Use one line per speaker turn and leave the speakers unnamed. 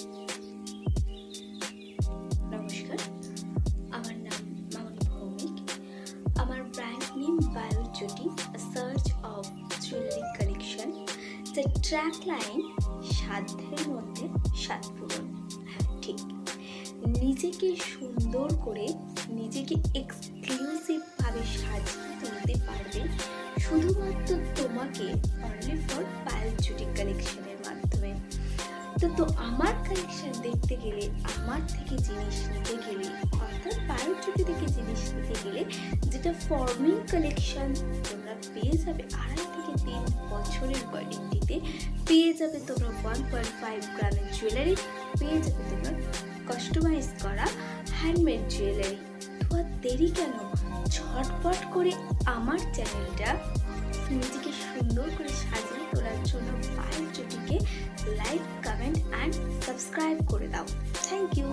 নমস্কার। আমার নাম মামনি ভৌমিক। আমার brand name Bayojyoti search of jewellery collection the track line সাধ্যের মধ্যে সাত পূরণ। হ্যাঁ ঠিক। নিজেকে সুন্দর করে, নিজেকে এক্সক্লুসিভভাবে সাজিয়ে তুলতে পারবে। শুধুমাত্র তোমাকে তো তো আমার কালেকশন দেখতে গেলে, আমার থেকে জিনিস নিতে গেলে, অর্থাৎ বায়োজ্যোতি থেকে জিনিস নিতে গেলে, যেটা ফর্মিং কালেকশন তোমরা পেয়ে যাবে আড়াই থেকে তিন বছরের ওয়ারেন্টিতে পেয়ে যাবে তোমরা ওয়ান পয়েন্ট ফাইভ গ্রামের জুয়েলারি পেয়ে যাবে তোমরা কাস্টমাইজ করা হ্যান্ডমেড জুয়েলারি তো আর দেরি কেন? ঝটপট করে আমার চ্যানেলটা সাবস্ক্রাইব করে দাও থ্যাংক ইউ